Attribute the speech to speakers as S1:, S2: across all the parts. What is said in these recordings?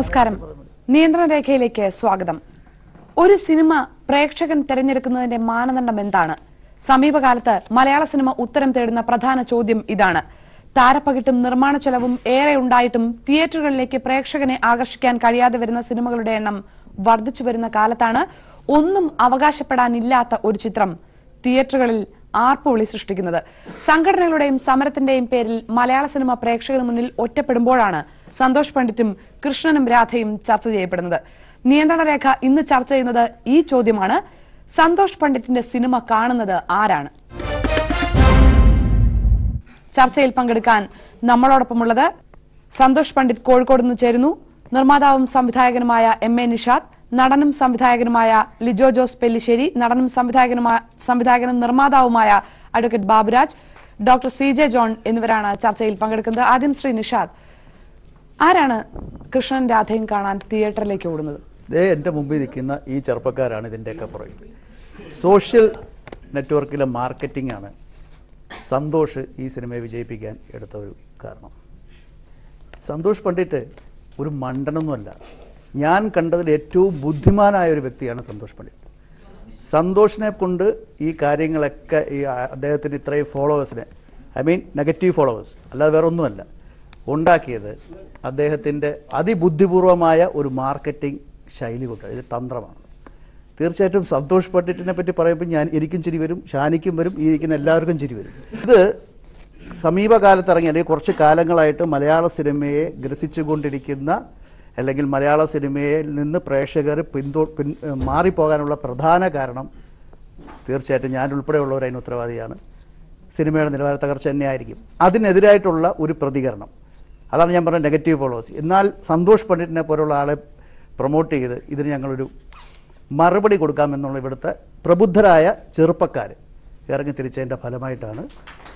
S1: നമസ്കാരം. നിയന്ത്രണ രേഖയിലേക്ക് സ്വാഗതം. ഒരു സിനിമ പ്രേക്ഷകൻ തെരഞ്ഞെടുക്കുന്നതിന്റെ മാനദണ്ഡം എന്താണ്? സമീപകാലത്ത് മലയാള സിനിമ ഉത്തരം തേടുന്ന പ്രധാന ചോദ്യം ഇതാണ്. താരപ്പകിട്ടും നിർമ്മാണ ചെലവും ഏറെ ഉണ്ടായിട്ടും തിയേറ്ററുകളിലേക്ക് പ്രേക്ഷകനെ ആകർഷിക്കാൻ കഴിയാതെ വരുന്ന സിനിമകളുടെ എണ്ണം വർദ്ധിച്ചു വരുന്ന കാലത്താണ് ഒന്നും അവകാശപ്പെടാനില്ലാത്ത ഒരു ചിത്രം തിയേറ്ററുകളിൽ ആർപ്പുവിളി സൃഷ്ടിക്കുന്നത്. സംഘടനകളുടെയും സമരത്തിന്റെയും പേരിൽ മലയാള സിനിമ പ്രേക്ഷകന് മുന്നിൽ ഒറ്റപ്പെടുമ്പോഴാണ് സന്തോഷ് പണ്ഡിറ്റും കൃഷ്ണനും രാധയും ചർച്ച ചെയ്യപ്പെടുന്നത്. നിയന്ത്രണ രേഖ ഇന്ന് ചർച്ച ചെയ്യുന്നത് ഈ ചോദ്യമാണ്. സന്തോഷ് പണ്ഡിറ്റിന്റെ സിനിമ കാണുന്നത് ആരാണ്? ചർച്ചയിൽ പങ്കെടുക്കാൻ നമ്മളോടൊപ്പമുള്ളത് സന്തോഷ് പണ്ഡിറ്റ് കോഴിക്കോട് നിന്ന് ചേരുന്നു. നിർമ്മാതാവും സംവിധായകനുമായ എം എ നിഷാദ് നടനും സംവിധായകനുമായ ലിജോ ജോസ് പെല്ലിശ്ശേരി നടനും സംവിധായകനുമായ സംവിധായകനും നിർമ്മാതാവുമായ advocate Baburaj doctor C J John എന്നിവരാണ് ചർച്ചയിൽ പങ്കെടുക്കുന്നത്. ആദ്യം ശ്രീ നിഷാദ്. ആരാണ് കൃഷ്ണൻ രാധയും കാണാൻ തിയേറ്ററിലേക്ക് ഓടുന്നത്?
S2: ദേ എന്റെ മുമ്പിൽ നിൽക്കുന്ന ഈ ചെറുപ്പക്കാരാണ് ഇതിന്റെയൊക്കെ പുറകിൽ. സോഷ്യൽ നെറ്റ്വർക്കിലെ മാർക്കറ്റിംഗ് ആണ് സന്തോഷ് ഈ സിനിമയെ വിജയിപ്പിക്കാൻ എടുത്ത ഒരു കാരണം. സന്തോഷ് പണ്ഡിറ്റ് ഒരു മണ്ടനൊന്നുമല്ല. ഞാൻ കണ്ടതിൽ ഏറ്റവും ബുദ്ധിമാനായ ഒരു വ്യക്തിയാണ് സന്തോഷ് പണ്ഡിറ്റ്. സന്തോഷിനെ കൊണ്ട് ഈ കാര്യങ്ങളൊക്കെ ഈ അദ്ദേഹത്തിന് ഇത്രയും ഫോളോവേഴ്സിനെ ഐ മീൻ നെഗറ്റീവ് ഫോളോവേഴ്സ് അല്ലാതെ വേറെ ഒന്നുമല്ല ഉണ്ടാക്കിയത് അദ്ദേഹത്തിന്റെ അതിബുദ്ധിപൂർവമായ ഒരു മാർക്കറ്റിംഗ് ശൈലി കൊണ്ട് ഇത് തന്ത്രമാണ്. തീർച്ചയായിട്ടും സന്തോഷ് പണ്ഡിറ്റിനെ പറ്റി പറയുമ്പോൾ ഞാൻ എനിക്കും ചിരി വരും ഷാനിക്കും വരും ഈ ഇരിക്കുന്ന എല്ലാവർക്കും ചിരി വരും. ഇത് സമീപകാലത്ത് അല്ലെങ്കിൽ കുറച്ച് കാലങ്ങളായിട്ട് മലയാള സിനിമയെ ഗ്രസിച്ചുകൊണ്ടിരിക്കുന്ന അല്ലെങ്കിൽ മലയാള സിനിമയിൽ നിന്ന് പ്രേക്ഷകർ പിന്തോ പിൻ മാറിപ്പോകാനുള്ള പ്രധാന കാരണം തീർച്ചയായിട്ടും ഞാൻ ഉൾപ്പെടെയുള്ളവർ അതിന് ഉത്തരവാദിയാണ്. സിനിമയുടെ നിലവാര തകർച്ച തന്നെയായിരിക്കും. അതിനെതിരായിട്ടുള്ള ഒരു പ്രതികരണം. അതാണ് ഞാൻ പറഞ്ഞ നെഗറ്റീവ് ഫോളോവേഴ്സ് എന്നാൽ സന്തോഷ് പണ്ഡിറ്റിനെ പോലുള്ള ആളെ പ്രൊമോട്ട് ചെയ്ത് ഇതിന് ഞങ്ങളൊരു മറുപടി കൊടുക്കാമെന്നുള്ള ഇവിടുത്തെ പ്രബുദ്ധരായ ചെറുപ്പക്കാർ ഇറങ്ങി തിരിച്ചതിന്റെ ഫലമായിട്ടാണ്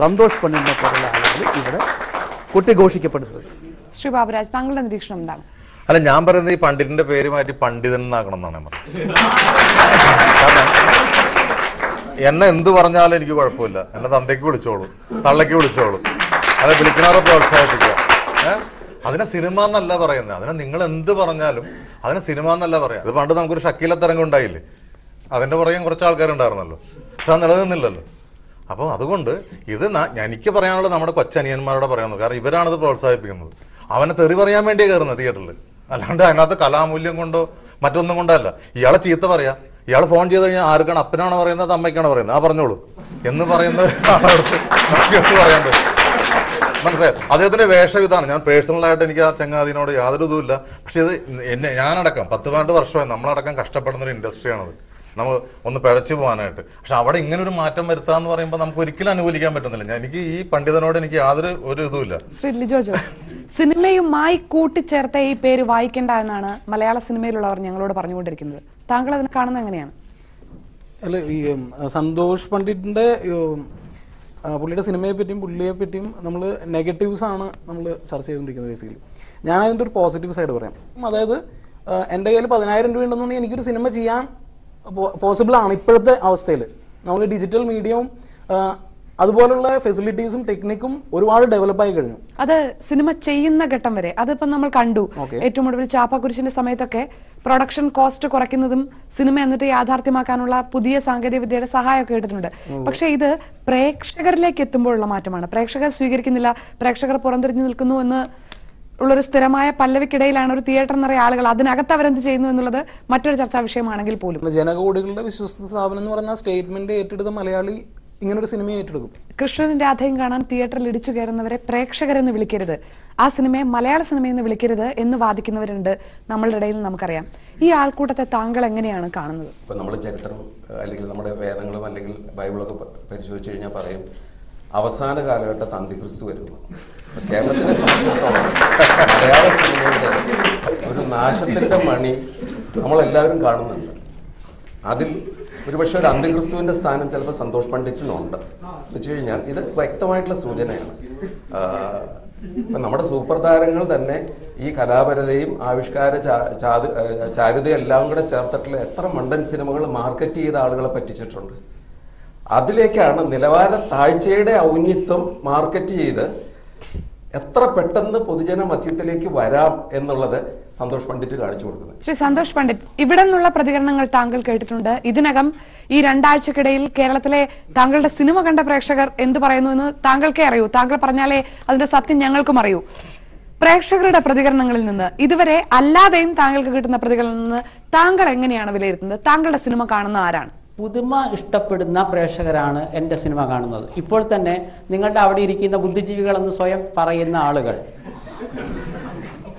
S2: സന്തോഷ് പണ്ഡിറ്റിനെ പോലുള്ള ആളുകൾ ഇവിടെ കൊട്ടിഘോഷിക്കപ്പെടുന്നത്.
S1: ശ്രീ ബാബുരാജ് താങ്കളുടെ നിരീക്ഷണം എന്താണ്?
S3: അല്ല ഞാൻ പറയുന്നത് ഈ പണ്ഡിറ്റിന്റെ പേര് മാറ്റി പണ്ഡിതൻ എന്നാക്കണം എന്നാണ് ഞാൻ പറഞ്ഞത്. എന്നെ എന്ത് പറഞ്ഞാലും എനിക്ക് കുഴപ്പമില്ല. എന്നെ തന്തയ്ക്ക് വിളിച്ചോളൂ തള്ളയ്ക്ക് വിളിച്ചോളൂ. അത് വിളിക്കുന്നവരെ പ്രോത്സാഹിപ്പിക്കുക. അതിനെ സിനിമ എന്നല്ല പറയുന്നത്. അതിനെ നിങ്ങൾ എന്ത് പറഞ്ഞാലും അതിനെ സിനിമ എന്നല്ല പറയാം. അത് പണ്ട് നമുക്കൊരു ഷക്കീല തരംഗം ഉണ്ടായില്ലേ? അതിന്റെ പുറകെ കുറച്ച് ആൾക്കാരുണ്ടായിരുന്നല്ലോ. പക്ഷെ അത് നിലനിന്നില്ലല്ലോ. അപ്പോൾ അതുകൊണ്ട് ഇത് എനിക്ക് പറയാനുള്ളത് നമ്മുടെ കൊച്ചനിയന്മാരോട് പറയുന്നത് കാരണം ഇവരാണിത് പ്രോത്സാഹിപ്പിക്കുന്നത്. അവനെ തെറി പറയാൻ വേണ്ടിയേ കയറുന്നത് തിയേറ്ററിൽ. അല്ലാണ്ട് അതിനകത്ത് കലാമൂല്യം കൊണ്ടോ മറ്റൊന്നും കൊണ്ടല്ല ഇയാളെ ചീത്ത പറയാം. ഇയാൾ ഫോൺ ചെയ്ത് കഴിഞ്ഞാൽ ആർക്കാണ്? അപ്പനാണോ പറയുന്നത്? അമ്മയ്ക്കാണോ പറയുന്നത്? ആ പറഞ്ഞോളൂ. എന്ന് പറയുന്ന പറയാൻ പറ്റും മനസ്സിലായോ? അദ്ദേഹത്തിന്റെ വേഷം ഇതാണ്. ഞാൻ പേഴ്സണലായിട്ട് എനിക്ക് ആ ചങ്ങാതിനോട് യാതൊരു ഇതുമില്ല. പക്ഷെ ഇത് എന്നെ ഞാനടക്കം പത്ത് പന്ത്രണ്ട് വർഷമായി നമ്മളടക്കം കഷ്ടപ്പെടുന്ന ഒരു ഇൻഡസ്ട്രിയാണത്. നമ്മൾ ഒന്ന് പിഴച്ചു പോകാനായിട്ട്. പക്ഷെ അവിടെ ഇങ്ങനെ ഒരു മാറ്റം വരുത്താന്ന് പറയുമ്പോൾ നമുക്ക് ഒരിക്കലും അനുകൂലിക്കാൻ പറ്റുന്നില്ല. ഞാൻ എനിക്ക് ഈ പണ്ഡിതനോട് എനിക്ക് യാതൊരു ഒരു ഇതുമില്ല.
S1: ശ്രീ ലിജോ ജോസ് സിനിമയുമായി കൂട്ടിച്ചേർത്ത ഈ പേര് വായിക്കേണ്ട എന്നാണ് മലയാള സിനിമയിലുള്ളവർ ഞങ്ങളോട് പറഞ്ഞുകൊണ്ടിരിക്കുന്നത്. താങ്കൾ അതിനെ കാണുന്നത് എങ്ങനെയാണ്?
S4: അല്ല ഈ സന്തോഷ് പണ്ഡിറ്റിന്റെ പുള്ളിയുടെ സിനിമയെ പറ്റിയും പുള്ളിയെ പറ്റിയും നമ്മൾ നെഗറ്റീവ്സ് ആണ് നമ്മൾ ചർച്ച ചെയ്തുകൊണ്ടിരിക്കുന്നത് ബേസിക്കലി ഞാൻ അതിന്റെ ഒരു പോസിറ്റീവ് സൈഡ് പറയാം. അതായത് എന്റെ കയ്യിൽ പതിനായിരം രൂപ ഉണ്ടെന്നുണ്ടെങ്കിൽ എനിക്കൊരു സിനിമ ചെയ്യാൻ പോസിബിൾ ആണ് ഇപ്പോഴത്തെ അവസ്ഥയിൽ നമ്മൾ ഡിജിറ്റൽ മീഡിയവും അതുപോലുള്ള ഫെസിലിറ്റീസും ടെക്നിക്കും ഒരുപാട് ഡെവലപ്പ് ആയി കഴിഞ്ഞു.
S1: അത് സിനിമ ചെയ്യുന്ന ഘട്ടം വരെ. അതിപ്പോ നമ്മൾ കണ്ടു. ഏറ്റവും ഒടുവിൽ ചാപ്പാക്കുരിശിന്റെ സമയത്തൊക്കെ പ്രൊഡക്ഷൻ കോസ്റ്റ് കുറയ്ക്കുന്നതും സിനിമ എന്നിട്ട് യാഥാർത്ഥ്യമാക്കാനുള്ള പുതിയ സാങ്കേതിക വിദ്യയുടെ സഹായമൊക്കെ കേട്ടിട്ടുണ്ട്. പക്ഷെ ഇത് പ്രേക്ഷകരിലേക്ക് എത്തുമ്പോഴുള്ള മാറ്റമാണ്. പ്രേക്ഷകർ സ്വീകരിക്കുന്നില്ല. പ്രേക്ഷകർ പുറംതിരിഞ്ഞു നിൽക്കുന്നു എന്ന് ഉള്ളൊരു സ്ഥിരമായ പല്ലവിക്കിടയിലാണ് ഒരു തിയേറ്റർ നിറയെ ആളുകൾ. അതിനകത്ത് അവരെന്ത് ചെയ്യുന്നു എന്നുള്ളത് മറ്റൊരു ചർച്ചാ വിഷയമാണെങ്കിൽ പോലും.
S4: ജനകോടികളുടെ വിശ്വസ്ത സ്ഥാപനം എന്ന് പറഞ്ഞ സ്റ്റേറ്റ്മെന്റ് ഏറ്റെടുത്ത മലയാളി ഇങ്ങനൊരു സിനിമ ഏറ്റെടുക്കും.
S1: കൃഷ്ണനും രാധയും കാണാൻ തിയേറ്ററിൽ ഇടിച്ചു കയറുന്നവരെ പ്രേക്ഷകരെന്ന് വിളിക്കരുത്. ആ സിനിമയെ മലയാള സിനിമയെന്ന് വിളിക്കരുത് എന്ന് വാദിക്കുന്നവരുണ്ട് നമ്മളുടെ ഇടയിൽ നമുക്കറിയാം. ഈ ആൾക്കൂട്ടത്തെ താങ്കൾ എങ്ങനെയാണ് കാണുന്നത്?
S5: ഇപ്പം നമ്മൾ ചരിത്രം അല്ലെങ്കിൽ നമ്മുടെ വേദങ്ങളും അല്ലെങ്കിൽ ബൈബിളൊക്കെ പരിശോധിച്ചു കഴിഞ്ഞാൽ പറയും അവസാന കാലഘട്ടത്ത് അന്തിക്രിസ്തു വരുന്നു. കേരളത്തിനെ സംബന്ധിച്ചിടത്തോളം മലയാള സിനിമയുടെ ഒരു നാശത്തിന്റെ മണി നമ്മളെല്ലാവരും കാണുന്നുണ്ട്. അതിൽ ഒരുപക്ഷെ ഒരു അന്ത്യക്രിസ്തുവിന്റെ സ്ഥാനം ചിലപ്പോൾ സന്തോഷ് പണ്ഡിറ്റിനുണ്ട്. വെച്ച് കഴിഞ്ഞാൽ ഇത് വ്യക്തമായിട്ടുള്ള സൂചനയാണ്. നമ്മുടെ സൂപ്പർ താരങ്ങൾ തന്നെ ഈ കലാപരതയും ആവിഷ്കാര ചാരുതയും എല്ലാം കൂടെ ചേർത്തിട്ടുള്ള എത്ര മണ്ടൻ സിനിമകൾ മാർക്കറ്റ് ചെയ്ത ആളുകളെ പറ്റിച്ചിട്ടുണ്ട്. അതിലേക്കാണ് നിലവാര താഴ്ചയുടെ ഔന്നിത്വം മാർക്കറ്റ് ചെയ്ത് എത്ര പെട്ടെന്ന് പൊതുജന മധ്യത്തിലേക്ക് വരാം എന്നുള്ളത് സന്തോഷ് പണ്ഡിറ്റ് കാണിച്ചു കൊടുക്കുന്നത്.
S1: ശ്രീ സന്തോഷ് പണ്ഡിറ്റ് ഇവിടെ നിന്നുള്ള പ്രതികരണങ്ങൾ താങ്കൾ കേട്ടിട്ടുണ്ട്. ഇതിനകം ഈ രണ്ടാഴ്ചക്കിടയിൽ കേരളത്തിലെ താങ്കളുടെ സിനിമ കണ്ട പ്രേക്ഷകർ എന്ത് പറയുന്നു എന്ന് താങ്കൾക്കേ അറിയൂ. താങ്കൾ പറഞ്ഞാലേ അതിന്റെ സത്യം ഞങ്ങൾക്കും അറിയൂ. പ്രേക്ഷകരുടെ പ്രതികരണങ്ങളിൽ നിന്ന് ഇതുവരെ അല്ലാതെയും താങ്കൾക്ക് കിട്ടുന്ന പ്രതികരണങ്ങളിൽ നിന്ന് താങ്കൾ എങ്ങനെയാണ് വിലയിരുത്തുന്നത്? താങ്കളുടെ സിനിമ കാണുന്ന ആരാണ്?
S6: പുതുമ ഇഷ്ടപ്പെടുന്ന പ്രേക്ഷകരാണ് എന്റെ സിനിമ കാണുന്നത്. ഇപ്പോൾ തന്നെ നിങ്ങളുടെ അവിടെ ഇരിക്കുന്ന ബുദ്ധിജീവികളെന്ന് സ്വയം പറയുന്ന ആളുകൾ.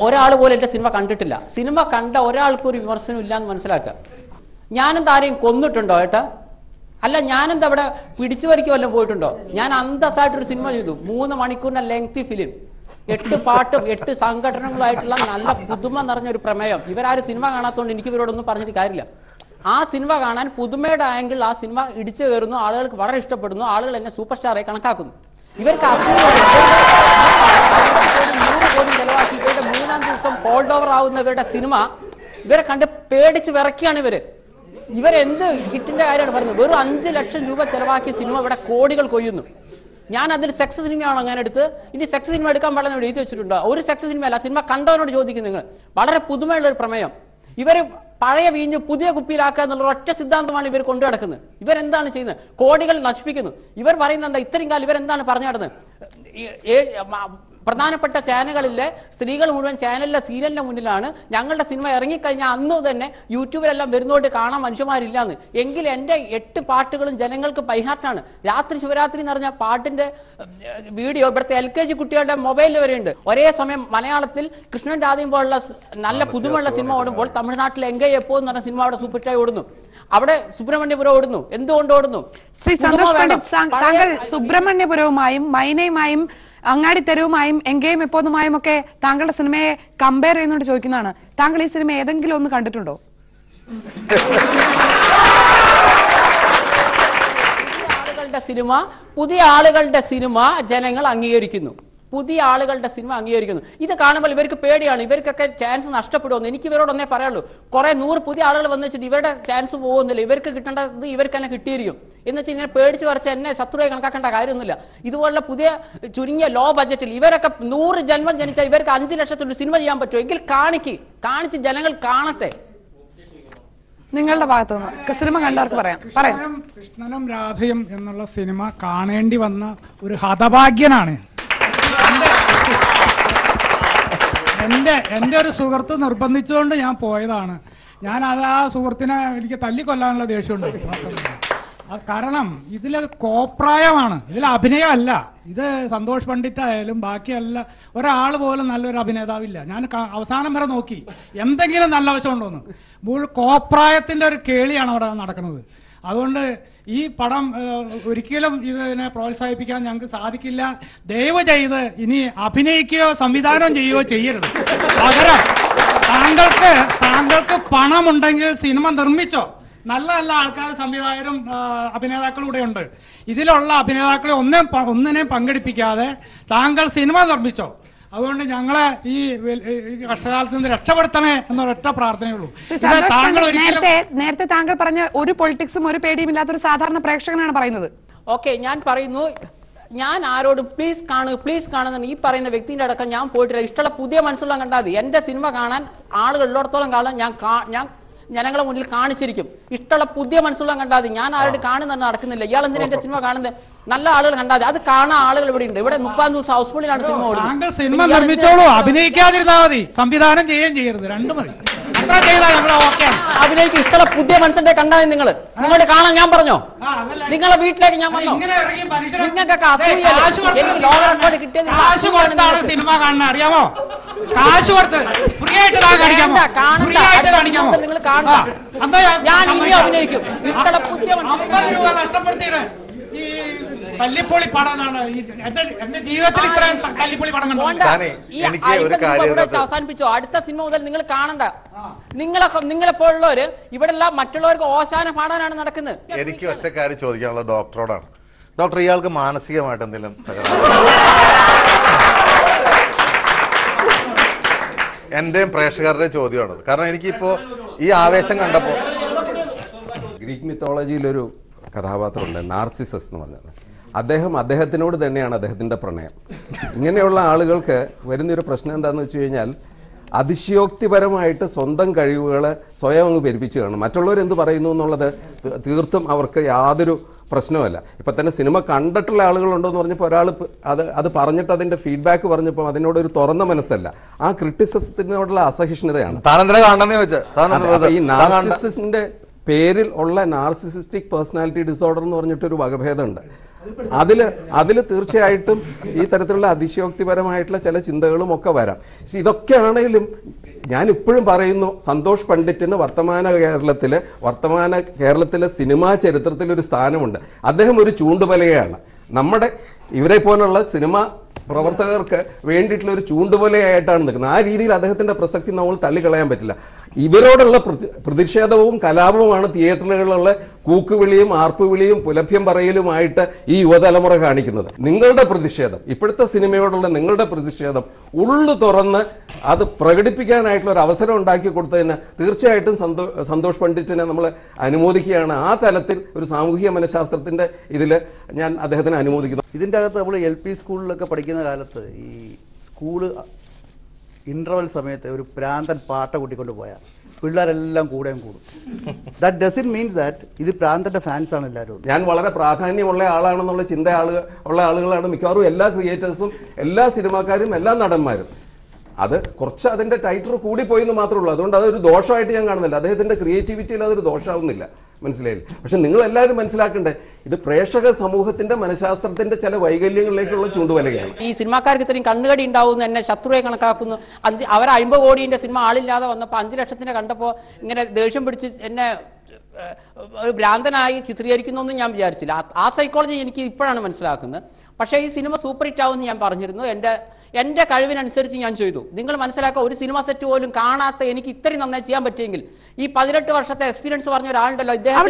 S6: ഒരാൾ പോലും എന്റെ സിനിമ കണ്ടിട്ടില്ല. സിനിമ കണ്ട ഒരാൾക്കും ഒരു വിമർശനം ഇല്ല എന്ന് മനസ്സിലാക്കുക. ഞാനെന്താ ആരെയും കൊന്നിട്ടുണ്ടോ ഏട്ടാ? അല്ല ഞാനെന്താ അവിടെ പിടിച്ചു വരയ്ക്ക് വല്ലതും പോയിട്ടുണ്ടോ? ഞാൻ അന്തസ്സായിട്ടൊരു സിനിമ ചെയ്തു. മൂന്ന് മണിക്കൂറിന്റെ ലെങ്തി ഫിലിം. എട്ട് പാട്ടും എട്ട് സംഘടനകളായിട്ടുള്ള നല്ല പുതുമ നിറഞ്ഞ ഒരു പ്രമേയം. ഇവരാരും സിനിമ കാണാത്തതുകൊണ്ട് എനിക്ക് ഇവരോടൊന്നും പറഞ്ഞിട്ട് കാര്യമില്ല. ആ സിനിമ കാണാൻ പുതുമയുടെ ആംഗിൾ ആ സിനിമ ഇടിച്ചു കയറുന്നു ആളുകൾക്ക് വളരെ ഇഷ്ടപ്പെടുന്നു ആളുകൾ എന്നെ സൂപ്പർ സ്റ്റാറായി കണക്കാക്കുന്നു. ഇവർക്ക് നൂറ് ചെലവാക്കി ഇവരുടെ മൂന്നാം ദിവസം ഹോൾഡ് ഓവർ ആവുന്ന ഇവരുടെ സിനിമ ഇവരെ കണ്ട് പേടിച്ച് വിറക്കുകയാണ് ഇവർ. ഇവരെന്ത് ഹിറ്റിന്റെ കാര്യമാണ് പറയുന്നത് വെറും അഞ്ച് ലക്ഷം രൂപ ചെലവാക്കിയ സിനിമ ഇവിടെ കോടികൾ കൊയ്യുന്നു. ഞാൻ അതിൽ സെക്സ് സിനിമയാണോ അങ്ങനെ എടുത്ത് ഇനി സെക്സ് സിനിമ എടുക്കാൻ പാടില്ല എഴുതി വെച്ചിട്ടുണ്ടോ? ഒരു സെക്സ് സിനിമ അല്ല സിനിമ കണ്ടവനോട് ചോദിക്കും നിങ്ങൾ. വളരെ പുതുമയുള്ള ഒരു പ്രമേയം. ഇവർ പഴയ വീഞ്ഞ് പുതിയ കുപ്പിയിലാക്കുക എന്നുള്ള ഒറ്റ സിദ്ധാന്തമാണ് ഇവർ കൊണ്ടു നടക്കുന്നത്. ഇവരെന്താണ് ചെയ്യുന്നത്? കോടികൾ നശിപ്പിക്കുന്നു. ഇവർ പറയുന്നത് എന്താ? ഇത്രയും കാലം ഇവരെന്താണ് പറഞ്ഞു നടന്നത്? പ്രധാനപ്പെട്ട ചാനലുകളിലെ സ്ത്രീകൾ മുഴുവൻ ചാനലിലെ സീരിയലിന്റെ മുന്നിലാണ്. ഞങ്ങളുടെ സിനിമ ഇറങ്ങിക്കഴിഞ്ഞാൽ അന്ന് തന്നെ യൂട്യൂബിലെല്ലാം വരുന്നോണ്ട് കാണാൻ മനുഷ്യന്മാരില്ലാന്ന്. എങ്കിൽ എന്റെ എട്ട് പാട്ടുകളും ജനങ്ങൾക്ക് പൈഹാട്ടാണ് രാത്രി ശിവരാത്രി എന്ന് പറഞ്ഞ പാട്ടിന്റെ വീഡിയോ ഇവിടുത്തെ എൽ കെ ജി കുട്ടികളുടെ മൊബൈലിൽ വരെയുണ്ട്. ഒരേ സമയം മലയാളത്തിൽ കൃഷ്ണൻ രാധയും പോലുള്ള നല്ല പുതുമുള്ള സിനിമ ഓടുമ്പോൾ തമിഴ്നാട്ടിൽ എങ്കെ എപ്പോ എന്ന് പറഞ്ഞ സിനിമ അവിടെ സൂപ്പർ ഹിറ്റായി ഓടുന്നു. അവിടെ സുബ്രഹ്മണ്യപുരം ഓടുന്നു. എന്തുകൊണ്ട് ഓടുന്നു?
S1: ശ്രീ സന്തോഷ്. പണ്ഡിറ്റ് താങ്കൾ സുബ്രഹ്മണ്യപുരവുമായും മൈനയുമായും അങ്ങാടി തെരുവുമായും എങ്കേയും എപ്പോന്നുമായും ഒക്കെ താങ്കളുടെ സിനിമയെ കമ്പയർ ചെയ്യുന്നോണ്ട് ചോദിക്കുന്നതാണ്. താങ്കൾ ഈ സിനിമ ഏതെങ്കിലും ഒന്ന് കണ്ടിട്ടുണ്ടോ?
S6: ആളുകളുടെ സിനിമ പുതിയ ആളുകളുടെ സിനിമ ജനങ്ങൾ അംഗീകരിക്കുന്നു. പുതിയ ആളുകളുടെ സിനിമ അംഗീകരിക്കുന്നു. ഇത് കാണുമ്പോൾ ഇവർക്ക് പേടിയാണ്. ഇവർക്കൊക്കെ ചാൻസ് നഷ്ടപ്പെടുമെന്ന്. എനിക്ക് ഇവരോടൊന്നേ പറയുള്ളൂ കുറെ നൂറ് പുതിയ ആളുകൾ വന്നു വെച്ചിട്ട് ഇവരുടെ ചാൻസ് പോകുന്നില്ല ഇവർക്ക് കിട്ടേണ്ടത് ഇവർക്ക് തന്നെ കിട്ടിയിരിക്കും. എന്ന് വെച്ചാൽ ഇങ്ങനെ പേടിച്ച് പറിച്ച് എന്നെ ശത്രുവായി കണക്കാക്കേണ്ട കാര്യമൊന്നുമില്ല. ഇതുപോലുള്ള പുതിയ ചുരുങ്ങിയ ലോ ബജറ്റിൽ ഇവരൊക്കെ നൂറ് ജന്മം ജനിച്ചാൽ ഇവർക്ക് അഞ്ച് ലക്ഷത്തിൽ സിനിമ ചെയ്യാൻ പറ്റുമോ? എങ്കിൽ കാണിക്ക്. കാണിച്ച് ജനങ്ങൾ കാണട്ടെ.
S1: നിങ്ങളുടെ ഭാഗത്തു നിന്ന് സിനിമ കണ്ടവർക്ക് പറയാം. പറയാം.
S7: കൃഷ്ണനും രാധയും എന്നുള്ള സിനിമ കാണേണ്ടി വന്ന ഒരു ഹതഭാഗ്യനാണ്. എന്റെ എന്റെ ഒരു സുഹൃത്ത് നിർബന്ധിച്ചുകൊണ്ട് ഞാൻ പോയതാണ്. ഞാൻ അത് ആ സുഹൃത്തിനെ എനിക്ക് തല്ലിക്കൊല്ലാനുള്ള ദേഷ്യമുണ്ട്. കാരണം ഇതിൽ കോപ്രായമാണ്. ഇതിൽ അഭിനയമല്ല. ഇത് സന്തോഷ് പണ്ഡിറ്റ് ആയാലും ബാക്കിയല്ല. ഒരാൾ പോലും നല്ലൊരു അഭിനേതാവില്ല. ഞാൻ അവസാനം വരെ നോക്കി. എന്തെങ്കിലും നല്ല വശമുണ്ടോന്ന്. മുഴു കോപ്രായത്തിന്റെ ഒരു കേളിയാണ് അവിടെ നടക്കുന്നത്. അതുകൊണ്ട് ഈ പടം ഒരിക്കലും ഇതിനെ പ്രോത്സാഹിപ്പിക്കാൻ ഞങ്ങൾക്ക് സാധിക്കില്ല. ദയവ് ചെയ്ത് ഇനി അഭിനയിക്കുകയോ സംവിധാനം ചെയ്യുകയോ ചെയ്യരുത്. പകരം താങ്കൾക്ക് താങ്കൾക്ക് പണമുണ്ടെങ്കിൽ സിനിമ നിർമ്മിച്ചോ. നല്ല നല്ല ആൾക്കാർ സംവിധായകരും അഭിനേതാക്കളും ഇവിടെ ഉണ്ട്. ഇതിലുള്ള അഭിനേതാക്കളെ ഒന്നേ ഒന്നിനെയും പങ്കെടുപ്പിക്കാതെ താങ്കൾ സിനിമ നിർമ്മിച്ചോ. അതുകൊണ്ട് ഞങ്ങളെ ഈ കഷ്ടകാലത്ത് നിന്ന് രക്ഷപ്പെടുത്തണേ എന്നൊരൊറ്റ പ്രാർത്ഥനയുള്ളൂ. താങ്കൾ
S1: നേരത്തെ നേരത്തെ താങ്കൾ പറഞ്ഞ ഒരു പൊളിറ്റിക്സും ഒരു പേടിയും ഇല്ലാത്ത ഒരു സാധാരണ പ്രേക്ഷകനാണ് പറയുന്നത്.
S6: ഓക്കെ ഞാൻ പറയുന്നു ഞാൻ ആരോടും പ്ലീസ് കാണു പ്ലീസ് കാണുന്നുണ്ട് ഈ പറയുന്ന വ്യക്തിന്റെ അടക്കം ഞാൻ പോയിട്ടില്ല. ഇഷ്ടമുള്ള പുതിയ മനസ്സുള്ള കണ്ടാൽ മതി. എന്റെ സിനിമ കാണാൻ ആളുകൾ ഉള്ളിടത്തോളം കാലം ഞാൻ ഞാൻ ജനങ്ങളെ മുന്നിൽ കാണിച്ചിരിക്കും. ഇഷ്ടമുള്ള പുതിയ മനസ്സുള്ള കണ്ടാതെ. ഞാൻ ആരോട് കാണുന്ന നടക്കുന്നില്ല. ഇയാൾ എന്തിനാ എന്റെ സിനിമ കാണുന്നത്? നല്ല ആളുകൾ കണ്ടാൽ അത് കാണാൻ ആളുകൾ ഇവിടെ ഉണ്ട്. ഇവിടെ മുപ്പാം ദിവസം ഹൗസ്ഫുള്ളിലാണ് സിനിമ
S7: താങ്കൾ സിനിമ നിർമ്മിച്ചോളൂ. അഭിനയിക്കാതിരുന്നാൽ മതി. സംവിധാനം ചെയ്യുകയും ചെയ്യരുത്. രണ്ടു മതി. അത്ര ചെയ്താൽ നമ്മൾ
S6: അഭിനയിക്കും. ഇഷ്ടമുള്ള പുതിയ മനസ്സിന്റെ കണ്ടാൽ നിങ്ങൾ നിങ്ങളുടെ കാണാൻ ഞാൻ പറഞ്ഞോ. നിങ്ങളെ വീട്ടിലേക്ക് ഞാൻ വന്നോ? നിങ്ങൾക്കൊക്കെ ലോക റെക്കോർഡ് കിട്ടിയത്
S7: കാശ് കൊടുത്താണ് സിനിമ കാണുന്നത്. അറിയാമോ? കാശ് കൊടുത്ത്
S6: നിങ്ങൾ കാണണ്ട.
S7: ഞാൻ
S6: ഇനി അഭിനയിക്കും. പുതിയ
S7: അമ്പത് രൂപ ഈ തല്ലിപ്പൊളി പടമാണ് ഈ എന്റെ ജീവിതത്തിൽ ഇത്രയും ത- തല്ലിപ്പൊളി പടം കണ്ടു?
S6: അവസാനിപ്പിച്ചോ? അടുത്ത സിനിമ മുതൽ നിങ്ങൾ കാണണ്ട. നിങ്ങളെ നിങ്ങളെപ്പോലുള്ളവര് ഇവിടെ എല്ലാം മറ്റുള്ളവർക്ക് ഓശാന പാടാനാണ് നടക്കുന്നത്.
S3: എനിക്ക് ഒറ്റ കാര്യം ചോദിക്കാനുള്ള ഡോക്ടറോടാണ്. ഡോക്ടർ ഇയാൾക്ക് മാനസികമായിട്ട് എന്തെങ്കിലും തകരാറ്. എന്റെയും പ്രേക്ഷകരുടെ ചോദ്യമാണത്. കാരണം എനിക്കിപ്പോ ഈ ആവേശം കണ്ടപ്പോ
S5: ഗ്രീക്ക് മിത്തോളജിയിലൊരു കഥാപാത്രമുണ്ട് നാർസിസസ് എന്ന് പറഞ്ഞത്. അദ്ദേഹം അദ്ദേഹത്തിനോട് തന്നെയാണ് അദ്ദേഹത്തിന്റെ പ്രണയം. ഇങ്ങനെയുള്ള ആളുകൾക്ക് വരുന്നൊരു പ്രശ്നം എന്താണെന്ന് വെച്ച് കഴിഞ്ഞാൽ അതിശയോക്തിപരമായിട്ട് സ്വന്തം കഴിവുകളെ സ്വയം അങ്ങ് പെരുപ്പിച്ച് കാണും മറ്റുള്ളവർ എന്ത് പറയുന്നു എന്നുള്ളത് തീർത്തും അവർക്ക് യാതൊരു പ്രശ്നമല്ല. ഇപ്പൊ തന്നെ സിനിമ കണ്ടിട്ടുള്ള ആളുകളുണ്ടോ എന്ന് പറഞ്ഞപ്പോൾ ഒരാൾ അത് അത് പറഞ്ഞിട്ട് അതിന്റെ ഫീഡ്ബാക്ക് പറഞ്ഞപ്പോൾ അതിനോട് ഒരു തുറന്ന മനസ്സല്ല. ആ ക്രിട്ടിസിസത്തിനോടുള്ള അസഹിഷ്ണുതയാണ്. ഈ നാർസിസിന്റെ പേരിൽ ഉള്ള നാർസിസിസ്റ്റിക് പേഴ്സണാലിറ്റി ഡിസോർഡർ എന്ന് പറഞ്ഞിട്ടൊരു വകഭേദമുണ്ട്. അതിൽ അതിൽ തീർച്ചയായിട്ടും ഈ തരത്തിലുള്ള അതിശയോക്തിപരമായിട്ടുള്ള ചില ചിന്തകളും ഒക്കെ വരാം. പക്ഷെ ഇതൊക്കെ ആണെങ്കിലും ഞാൻ ഇപ്പോഴും പറയുന്നു സന്തോഷ് പണ്ഡിറ്റിന് വർത്തമാന കേരളത്തിലെ വർത്തമാന കേരളത്തിലെ സിനിമാ ചരിത്രത്തിൽ ഒരു സ്ഥാനമുണ്ട്. അദ്ദേഹം ഒരു ചൂണ്ടുപലയാണ് നമ്മുടെ ഇവരെ പോലുള്ള സിനിമ പ്രവർത്തകർക്ക് വേണ്ടിയിട്ടുള്ള ഒരു ചൂണ്ടുപലയായിട്ടാണ് നിൽക്കുന്നത്. ആ രീതിയിൽ അദ്ദേഹത്തിന്റെ പ്രസക്തി നമ്മൾ തള്ളിക്കളയാൻ പറ്റില്ല. ഇവരോടുള്ള പ്രതി- പ്രതിഷേധവും കലാപവുമാണ് തിയേറ്ററുകളിലുള്ള കൂക്കുവിളിയും ആർപ്പുവിളിയും പുലഭ്യം പറയലുമായിട്ട് ഈ യുവതലമുറ കാണിക്കുന്നത്. നിങ്ങളുടെ പ്രതിഷേധം ഇപ്പോഴത്തെ സിനിമയോടുള്ള നിങ്ങളുടെ പ്രതിഷേധം ഉള്ളു തുറന്ന് അത് പ്രകടിപ്പിക്കാനായിട്ടുള്ള ഒരു അവസരം ഉണ്ടാക്കി കൊടുത്തതിന് തീർച്ചയായിട്ടും സന്തോ സന്തോഷ് പണ്ഡിറ്റിനെ നമ്മൾ അനുമോദിക്കുകയാണ്. ആ തലത്തിൽ ഒരു സാമൂഹിക മനഃശാസ്ത്രത്തിന്റെ ഇതിൽ ഞാൻ അദ്ദേഹത്തിന് അനുമോദിക്കുന്നു.
S2: ഇതിന്റെ അകത്ത് നമ്മൾ എൽ പി സ്കൂളിലൊക്കെ പഠിക്കുന്ന കാലത്ത് ഈ സ്കൂൾ ഇന്റർവൽ സമയത്ത് ഒരു പ്രാന്തൻ പാട്ട കൂട്ടിക്കൊണ്ട് പോയാൽ പിള്ളേരെല്ലാം കൂടെയും കൂടും. ദാറ്റ് ഡസൻ മീൻസ് ദാറ്റ് ഇത് പ്രാന്തന്റെ ഫാൻസ് ആണ് എല്ലാവരും.
S5: ഞാൻ വളരെ പ്രാധാന്യമുള്ള ആളാണെന്നുള്ള ചിന്ത ആളുകൾ ഉള്ള ആളുകളാണ് മിക്കവാറും എല്ലാ ക്രിയേറ്റേഴ്സും എല്ലാ സിനിമാക്കാരും എല്ലാ നടന്മാരും. അത് കുറച്ച് അതിന്റെ ടൈറ്റർ കൂടിപ്പോയി എന്ന് മാത്രമേ ഉള്ളൂ. അതുകൊണ്ട് അതൊരു ദോഷമായിട്ട് ഞാൻ കാണുന്നില്ല. അദ്ദേഹത്തിന്റെ ക്രിയേറ്റിവിറ്റിയിൽ അതൊരു ദോഷമാവുന്നില്ല. മനസ്സിലായില്ല? പക്ഷെ നിങ്ങൾ എല്ലാവരും മനസ്സിലാക്കണ്ടേ ഇത് പ്രേക്ഷക സമൂഹത്തിന്റെ മനഃശാസ്ത്രത്തിന്റെ ചില വൈകല്യങ്ങളിലേക്കുള്ള ചൂണ്ടുവലകയാണ്
S6: ഈ സിനിമാക്കാർക്ക് ഇത്രയും കണ്ണുകടി ഉണ്ടാവുന്നു എന്നെ ശത്രുവെ കണക്കാക്കുന്നു. അഞ്ച് അവർ അമ്പത് കോടിന്റെ സിനിമ ആളില്ലാതെ വന്നപ്പോൾ അഞ്ച് ലക്ഷത്തിനെ കണ്ടപ്പോൾ ഇങ്ങനെ ദേഷ്യം പിടിച്ച് എന്നെ ഒരു ഭ്രാന്തനായി ചിത്രീകരിക്കുന്നു ഞാൻ വിചാരിച്ചില്ല. ആ സൈക്കോളജി എനിക്ക് ഇപ്പോഴാണ് മനസ്സിലാക്കുന്നത്. പക്ഷേ ഈ സിനിമ സൂപ്പർ ഹിറ്റ് ആവുമെന്ന് ഞാൻ പറഞ്ഞിരുന്നു. എന്റെ എന്റെ കഴിവിനനുസരിച്ച് ഞാൻ ചെയ്തു. നിങ്ങൾ മനസ്സിലാക്കുക ഒരു സിനിമ സെറ്റ് പോലും കാണാത്ത എനിക്ക് ഇത്രയും നന്നായി ചെയ്യാൻ പറ്റിയെങ്കിൽ ഈ പതിനെട്ട് വർഷത്തെ എക്സ്പീരിയൻസ് പറഞ്ഞ ഒരാളുണ്ടല്ലോ ഇദ്ദേഹം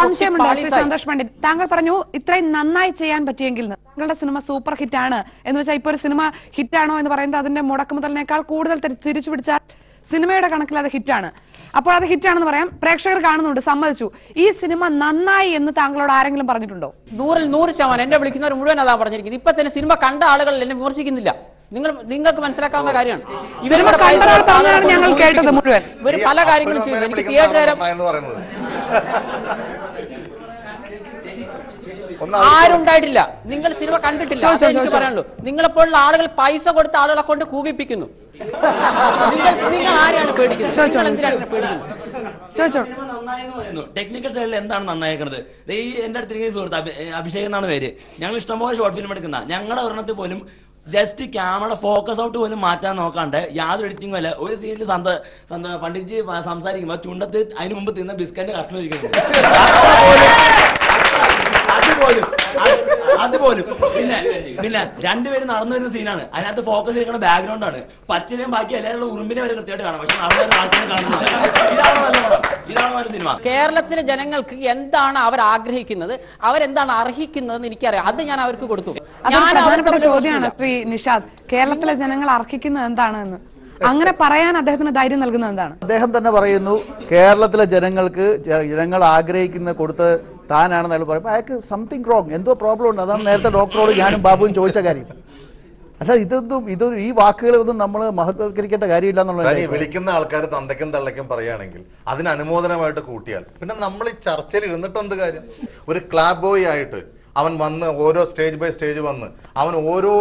S1: സന്തോഷ് പണ്ഡിറ്റ്. താങ്കൾ പറഞ്ഞു ഇത്രയും നന്നായി ചെയ്യാൻ പറ്റിയെങ്കിൽ. താങ്കളുടെ സിനിമ സൂപ്പർ ഹിറ്റ് ആണ്. എന്ന് വെച്ചാൽ ഇപ്പൊ ഒരു സിനിമ ഹിറ്റ് ആണോ എന്ന് പറയുന്നത് അതിന്റെ മുടക്ക് മുതലിനേക്കാൾ കൂടുതൽ തിരിച്ചു പിടിച്ചാൽ സിനിമയുടെ കണക്കിൽ അത് ഹിറ്റാണ് അപ്പോൾ അത് ഹിറ്റ് ആണെന്ന് പറയാം. പ്രേക്ഷകർ കാണുന്നുണ്ട് സമ്മതിച്ചു. ഈ സിനിമ നന്നായി എന്ന് താങ്കളോട് ആരെങ്കിലും പറഞ്ഞിട്ടുണ്ടോ?
S6: നൂറിൽ നൂറ് ശതമാനം എന്നെ വിളിക്കുന്നവർ മുഴുവൻ അതാ പറഞ്ഞിരിക്കുന്നത്. ഇപ്പൊ തന്നെ സിനിമ കണ്ട ആളുകൾ എന്നെ വിമർശിക്കുന്നില്ല. നിങ്ങൾ നിങ്ങൾക്ക് മനസ്സിലാക്കാവുന്ന കാര്യമാണ്. ഇവർ പല കാര്യങ്ങളും ചെയ്തു. എനിക്ക് തിയേറ്റർ ആരുണ്ടായിട്ടില്ല നിങ്ങൾ സിനിമ കണ്ടിട്ടില്ല. എനിക്ക് പറയാനുള്ളൂ. നിങ്ങളെപ്പോലുള്ള ആളുകൾ പൈസ കൊടുത്ത ആളുകളെ കൊണ്ട് കൂകിപ്പിക്കുന്നു നിങ്ങൾ നിങ്ങൾ ആരെയാണ് പേടിക്കുന്നത്?
S8: ടെക്നിക്കൽ സൈഡിൽ എന്താണ് നന്നായിരിക്കുന്നത് ഈ എന്റെ അടുത്തിരിക്കുന്ന സുഹൃത്ത് അഭിഷേകം അഭിഷേക് എന്നാണ് പേര്. ഞങ്ങൾ ഇഷ്ടംപോലെ ഷോർട്ട് ഫിലിം എടുക്കുന്ന. ഞങ്ങളുടെ ഒരെണ്ണത്തിൽ പോലും ജസ്റ്റ് ക്യാമറ ഫോക്കസ് ഔട്ട് പോലും മാറ്റാൻ നോക്കാണ്ട്. യാതൊരു എഡിറ്റിംഗും അല്ല. ഒരു സീനിൽ സന്ത പണ്ഡിറ്റ്ജി സംസാരിക്കുമ്പോൾ ചുണ്ടത്ത് അതിന് മുമ്പ് തിന്ന ബിസ്ക്കറ്റ് കഷ്ണം ഇരിക്കുന്നുണ്ട് അതുപോലും. അത് അതുപോലും. പിന്നെ പിന്നെ രണ്ടുപേരും നടന്നു വരുന്ന സീനാണ് അതിനകത്ത് ഫോക്കസ് ചെയ്യുന്ന ബാക്ക്ഗ്രൗണ്ട് ആണ്. പച്ചനെയും ബാക്കി എല്ലാവരും ഉറുമ്പിനെ വരെ കൃത്യമായിട്ട് കാണാം. പക്ഷെ നടന്നു വരുന്ന ആൾക്കാരെ കാണുന്നില്ല. ഇതാണ് നല്ല പടം. ഇതാണ് നല്ല സിനിമ
S6: കേരളത്തിലെ ജനങ്ങൾക്ക് എന്താണ് അവർ ആഗ്രഹിക്കുന്നത്? അവരെന്താണ് അർഹിക്കുന്നതെന്ന് എനിക്കറിയാം. അത് ഞാൻ അവർക്ക് കൊടുത്തു. ഞാൻ അവർക്ക്
S1: ചോദ്യമാണ് ശ്രീ നിഷാദ്. കേരളത്തിലെ ജനങ്ങൾ അർഹിക്കുന്നത് എന്താണെന്ന്. അങ്ങനെ പറയാൻ അദ്ദേഹത്തിന് ധൈര്യം നൽകുന്നത് എന്താണ്?
S2: അദ്ദേഹം തന്നെ പറയുന്നു കേരളത്തിലെ ജനങ്ങൾക്ക് ജനങ്ങൾ ആഗ്രഹിക്കുന്ന കൊടുത്ത് താനാണെന്ന് അയാൾ പറയുമ്പോൾ അയാൾക്ക് സംതിങ് റോങ് എന്തോ പ്രോബ്ലം ഉണ്ട്. അതാണ് നേരത്തെ ഡോക്ടറോട് ഞാനും ബാബുവും ചോദിച്ച കാര്യം. അല്ല ഇതൊന്നും ഇത് ഈ വാക്കുകളൊന്നും നമ്മൾ മഹത്വത്കരിക്കേണ്ട കാര്യമില്ല എന്നുള്ളത്
S3: വിളിക്കുന്ന ആൾക്കാർ തന്തയ്ക്കും തള്ളയ്ക്കും പറയുകയാണെങ്കിൽ അതിന് അനുമോദനമായിട്ട് കൂട്ടിയാൽ പിന്നെ നമ്മൾ ഈ ചർച്ചയിൽ ഇരുന്നിട്ട് എന്ത് കാര്യം? ഒരു ക്ലാബ് ബോയ് ആയിട്ട് അവൻ വന്ന് ഓരോ സ്റ്റേജ് ബൈ സ്റ്റേജ് വന്ന് അവൻ ഓരോ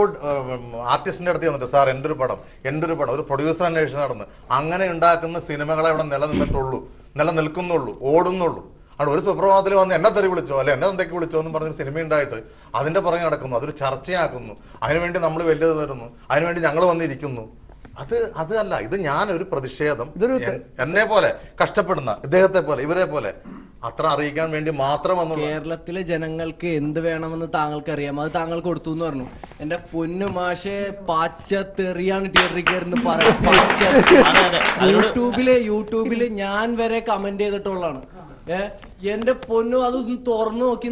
S3: ആർട്ടിസ്റ്റിന്റെ അടുത്ത് വന്നിട്ട് സാർ എന്റെ ഒരു പടം? എന്റെ ഒരു പടം? ഒരു പ്രൊഡ്യൂസർ അന്വേഷണം നടന്ന്. അങ്ങനെ ഉണ്ടാക്കുന്ന സിനിമകളെ അവിടെ നിലനിന്നിട്ടുള്ളൂ. നിലനിൽക്കുന്നുള്ളൂ. ഓടുന്നുള്ളൂ. അവിടെ ഒരു സുപ്രഭാതത്തിൽ വന്ന് എന്നെ തെറി വിളിച്ചോ അല്ലെ എന്നെ എന്തൊക്കെ വിളിച്ചോ എന്ന് പറഞ്ഞൊരു സിനിമ ഉണ്ടായിട്ട് അതിന്റെ പുറകെ നടക്കുന്നു. അതൊരു ചർച്ചയാക്കുന്നു. അതിനുവേണ്ടി നമ്മൾ വലിയത് തരുന്നു അതിനുവേണ്ടി ഞങ്ങൾ വന്നിരിക്കുന്നു. അത് അത് അല്ല. ഇത് ഞാൻ ഒരു പ്രതിഷേധം.
S2: ഇതൊരു
S3: എന്നെ പോലെ കഷ്ടപ്പെടുന്ന ഇദ്ദേഹത്തെ പോലെ ഇവരെ പോലെ അത്ര അറിയിക്കാൻ വേണ്ടി മാത്രം വന്നുള്ള
S9: കേരളത്തിലെ ജനങ്ങൾക്ക് എന്ത് വേണമെന്ന് താങ്കൾക്ക് അറിയാം അത് താങ്കൾ കൊടുത്തു എന്ന് പറഞ്ഞു. എന്റെ പൊന്നു മാഷെ പാച്ച തെറിയാണ് തിയേറ്ററിൽ കയറുന്ന പറയുന്നത് യൂട്യൂബിൽ യൂട്യൂബിൽ ഞാൻ വരെ കമന്റ് ചെയ്തിട്ടുള്ളതാണ്. എന്റെ പൊന്നു അതൊന്ന് തുറന്നു നോക്കി